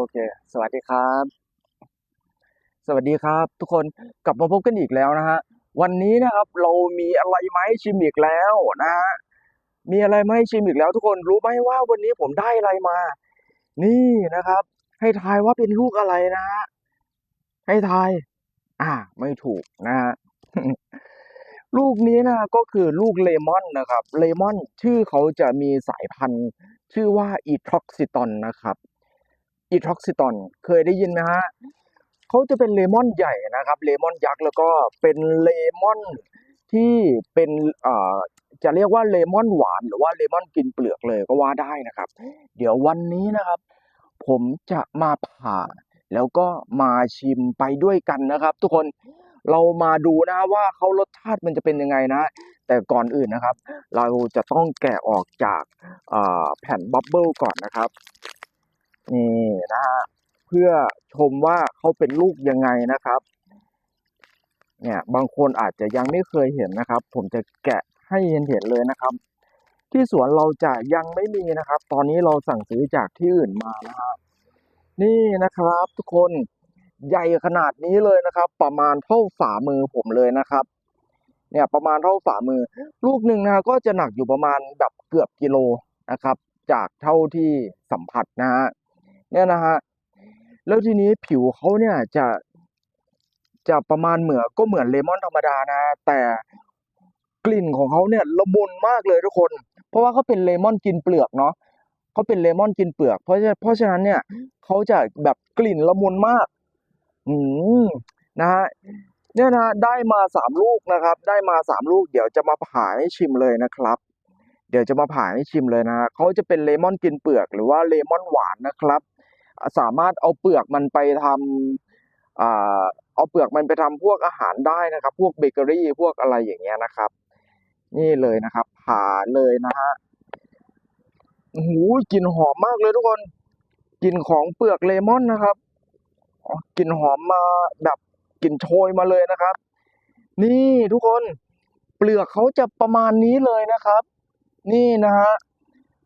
โอเค สวัสดีครับ สวัสดีครับ ทุกคนกลับมาพบกันอีกแล้วนะฮะ วันนี้นะครับเรามีอะไรมาให้ชิมอีกแล้วนะฮะ มีอะไรมาให้ชิมอีกแล้วทุกคนรู้ไหมว่าวันนี้ผมได้อะไรมา นี่นะครับ ให้ทายว่าเป็นลูกอะไรนะฮะ ให้ทาย อ่า ไม่ถูกนะฮะ ลูกนี้นะก็คือลูกเลมอนนะครับ เลมอนชื่อเขาจะมีสายพันธุ์ ชื่อว่าอีทร็อกซิตอนนะครับ อีทร็อกซิตอนเคยได้ยินไหมฮะเขาจะเป็นเลมอนใหญ่นะครับเลมอนยักษ์แล้วก็เป็นเลมอนที่เป็นเอ่อจะเรียกว่าเลมอนหวานหรือว่าเลมอนกินเปลือกเลยก็ว่าได้นะครับ เดี๋ยววันนี้นะครับ ผมจะมาผ่า แล้วก็มาชิมไปด้วยกันนะครับ ทุกคนเรามาดูนะว่าเขารสชาติมันจะเป็นยังไงนะ แต่ก่อนอื่นนะครับ เราจะต้องแกะออกจากเอ่อแผ่นบับเบิลก่อนนะครับ นี่นะฮะเพื่อชมว่าเขาเป็นลูกยังไงนะครับ เนี่ยบางคนอาจจะยังไม่เคยเห็นนะครับ ผมจะแกะให้เห็นเห็นเลยนะครับ ที่สวนเราจะยังไม่มีนะครับ ตอนนี้เราสั่งซื้อจากที่อื่นมานะฮะนี่นะครับ ทุกคนใหญ่ขนาดนี้เลยนะครับ ประมาณเท่าฝ่ามือผมเลยนะครับ เนี่ยประมาณเท่าฝ่ามือ ลูกหนึ่งนะฮะก็จะหนักอยู่ประมาณแบบเกือบกิโลนะครับ จากเท่าที่สัมผัสนะฮะ เนี่ยนะฮะแล้วทีนี้ผิวเขาเนี่ยจะจะประมาณเหมือก็เหมือนเลมอนธรรมดานะ แต่กลิ่นของเขาเนี่ยละมุนมากเลยทุกคน เพราะว่าเขาเป็นเลมอนกินเปลือกเนาะเขาเป็นเลมอนกินเปลือก เพราะฉะเพราะฉะนั้นเนี่ยเขาจะแบบกลิ่นละมุนมาก อืมนะฮะเนี่ยนะได้มาสามลูกนะครับ ได้มาสามลูก เดี๋ยวจะมาผ่าให้ชิมเลยนะครับ เดี๋ยวจะมาผ่าให้ชิมเลยนะฮะเขาจะเป็นเลมอนกินเปลือก หรือว่าเลมอนหวานนะครับ สามารถเอาเปลือกมันไปทำอ่าเอาเปลือกมันไปทำพวกอาหารได้นะครับ พวกเบเกอรี่พวกอะไรอย่างเงี้ยนะครับ นี่เลยนะครับ ผ่าเลยนะฮะโอ้โหกลิ่นหอมมากเลยทุกคนกลิ่นของเปลือกเลมอนนะครับอ๋อกลิ่นหอมมาแบบกลิ่นโชยมาเลยนะครับ นี่ทุกคน เปลือกเขาจะประมาณนี้เลยนะครับ นี่นะฮะ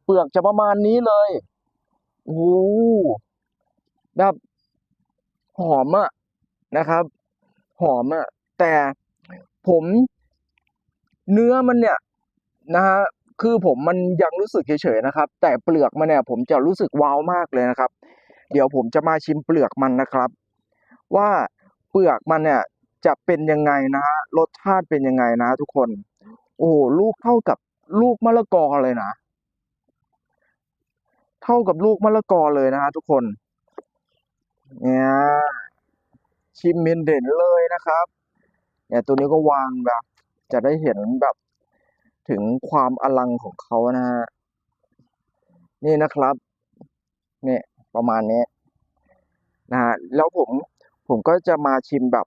เปลือกจะประมาณนี้เลยโอ้โห แบบหอมอะนะครับ หอมอะแต่ผมเนื้อมันเนี่ยนะฮะคือผมมันยังรู้สึกเฉยๆนะครับ แต่เปลือกมันเนี่ย ผมจะรู้สึกว้าวมากเลยนะครับ เดี๋ยวผมจะมาชิมเปลือกมันนะครับ ว่าเปลือกมันเนี่ยจะเป็นยังไงนะฮะรสชาติเป็นยังไงนะ ทุกคน โอ้ลูกเท่ากับลูกมะละกอเลยนะ เท่ากับลูกมะละกอเลยนะฮะทุกคน เนี่ยชิมเมนเด่นเลยนะครับเนี่ยตัวนี้ก็วางแบบ จะได้เห็นแบบถึงความอลังของเขานะฮะนี่นะครับเนี่ยประมาณนี้นะฮะแล้วผมผมก็จะมาชิมแบบ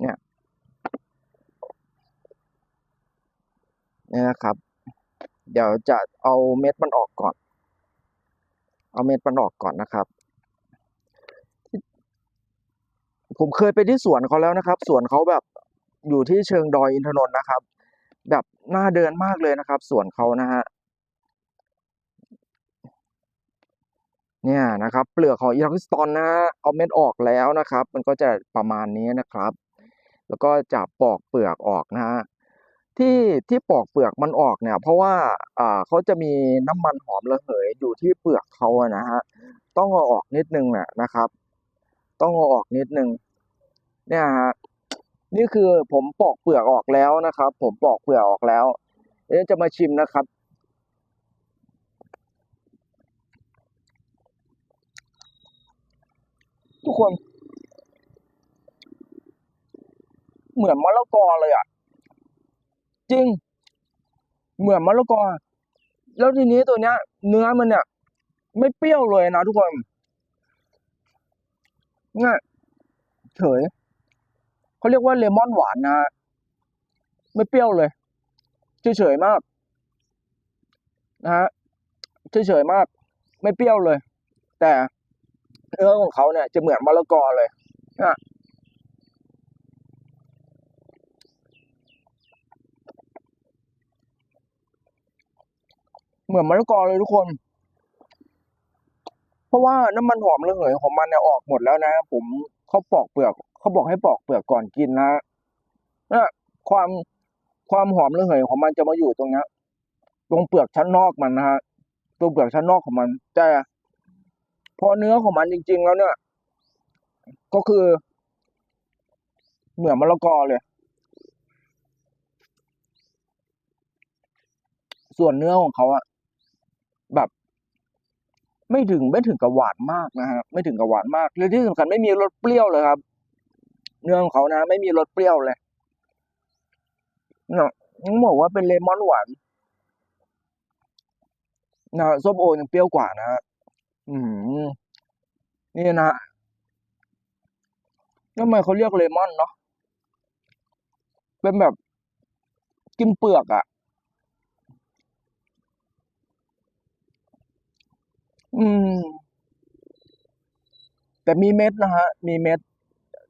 เนี่ยเนี่ยนะครับ เดี๋ยวจะเอาเม็ดมันออกก่อน เอาเม็ดมันออกก่อนนะครับ ผมเคยไปที่สวนเขาแล้วนะครับ สวนเขาแบบอยู่ที่เชิงดอยอินทนนท์นะครับ แบบน่าเดินมากเลยนะครับ สวนเขานะฮะเนี่ยนะครับ เปลือกของอีทักสตอนนะฮะเอาเม็ดออกแล้วนะครับ มันก็จะประมาณนี้นะครับ แล้วก็จะปอกเปลือกออกนะฮะ ที่ที่ปอกเปลือกมันออกเนี่ย เพราะว่าอ่าเขาจะมีน้ำมันหอมระเหยอยู่ที่เปลือกเขาอะนะฮะต้องเอาออกนิดนึงน่ะนะครับ ต้องเอาออกนิดนึงเนี่ยฮะนี่คือผมปอกเปลือกออกแล้วนะครับ ผมปอกเปลือกออกแล้วเดี๋ยวจะมาชิมนะครับ ทุกคน เหมือนมะละกอเลยอะ จริง เหมือนมะละกอ แล้วทีนี้ตัวเนี้ย เนื้อมันเนี่ย ไม่เปรี้ยวเลยนะทุกคนเนี่ยเฉยเขาเรียกว่าเลมอนหวานนะไม่เปรี้ยวเลยเฉยๆมากนะฮะเฉยๆมาก ไม่เปรี้ยวเลย แต่เนื้อของเขาเนี่ยจะเหมือนมะละกอเลยนะ เหมือนมะละกอเลยทุกคน เพราะว่าน้ำมันหอมระเหยของมันเนี่ยออกหมดแล้วนะ ผมเขาปอกเปลือกเขาบอกให้ปอกเปลือกก่อนกินนะนะความความหอมระเหยของมันจะมาอยู่ตรงนี้ตรงเปลือกชั้นนอกมันนะฮะตรงเปลือกชั้นนอกของมันแต่พอเนื้อของมันจริง ๆ แล้วเนี่ย ก็คือ เหมือนมะละกอเลย ส่วนเนื้อของเขาอะ แบบ ไม่ถึงไม่ถึงกับหวานมากนะฮะไม่ถึงกับหวานมากและที่สำคัญไม่มีรสเปรี้ยวเลยครับ เนื้อของเขานะ ไม่มีรสเปรี้ยวเลยเนาะต้องบอกว่าเป็นเลมอนหวานนะส้มโอยังเปรี้ยวกว่านะฮะอืมนี่นะฮะทำไมเขาเรียกเลมอนเนาะเป็นแบบกินเปลือกอะ อืม แต่มีเม็ดนะฮะ มีเม็ด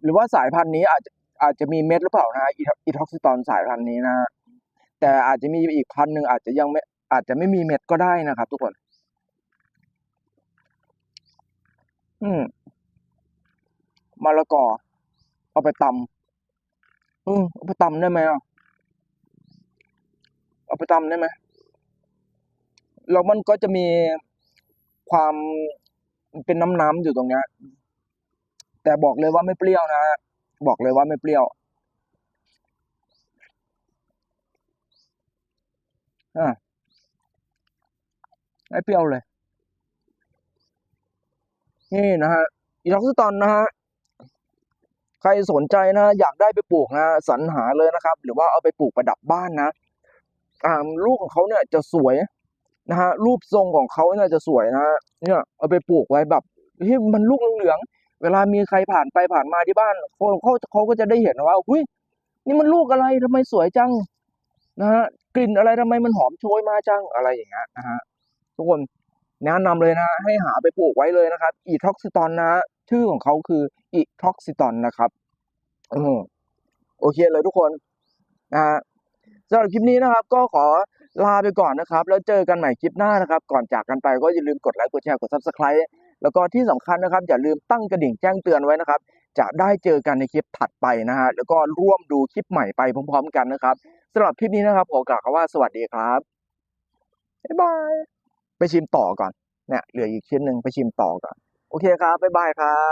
หรือว่าสายพันธุ์นี้อาจจะอาจจะมีเม็ดหรือเปล่านะฮะอีท็อกซิตอนสายพันธุ์นี้นะฮะแต่อาจจะมีอีกพันธุ์หนึ่งอาจจะยังไม่ อาจจะไม่มีเม็ดก็ได้นะครับ ทุกคน อืมมะละกอ เอาไปตำเอืมเอาไปตำได้ไหมอะเอาไปตำได้ไหมแล้วมันก็จะมี ความเป็นน้ำๆอยู่ตรงเนี้ย แต่บอกเลยว่าไม่เปรี้ยวนะบอกเลยว่าไม่เปรี้ยวอ่าไม่เปรี้ยวเลย นี่นะฮะอีท็อกซิตอนนะฮะใครสนใจนะอยากได้ไปปลูกนะสรรหาเลยนะครับ หรือว่าเอาไปปลูกประดับบ้านนะอ่าลูกของเขาเนี่ยจะสวย นะฮะรูปทรงของเขาเนี่ยจะสวยนะฮะเนี่ยเอาไปปลูกไว้แบบเฮ้ยมันลูกเหลืองเวลามีใครผ่านไปผ่านมาที่บ้านเขาเขาเขาก็จะได้เห็นว่าหุ้ยนี่มันลูกอะไรทำไมสวยจังนะฮะกลิ่นอะไรทำไมมันหอมโชยมาจังอะไรอย่างเงี้ยนะฮะทุกคนแนะนำเลยนะให้หาไปปลูกไว้เลยนะครับอีท็อกซิตอนนะชื่อของเขาคืออีท็อกซิตอนนะครับโอเคเลยทุกคนนะฮะสำหรับคลิปนี้นะครับ ก็ขอ ลาไปก่อนนะครับ แล้วเจอกันใหม่คลิปหน้านะครับ ก่อนจากกันไปก็อย่าลืมกดไลค์กดแชร์กด subscribe แล้วก็ที่สำคัญนะครับ อย่าลืมตั้งกระดิ่งแจ้งเตือนไว้นะครับ จะได้เจอกันในคลิปถัดไปนะฮะแล้วก็ร่วมดูคลิปใหม่ไปพร้อม ๆ กันนะครับสำหรับคลิปนี้นะครับขอกล่าวคำว่าสวัสดีครับบ๊ายบายไปชิมต่อก่อนเนี่ยเหลืออีกชิ้นหนึ่งไปชิมต่อก่อนโอเคครับบ๊ายบายครับ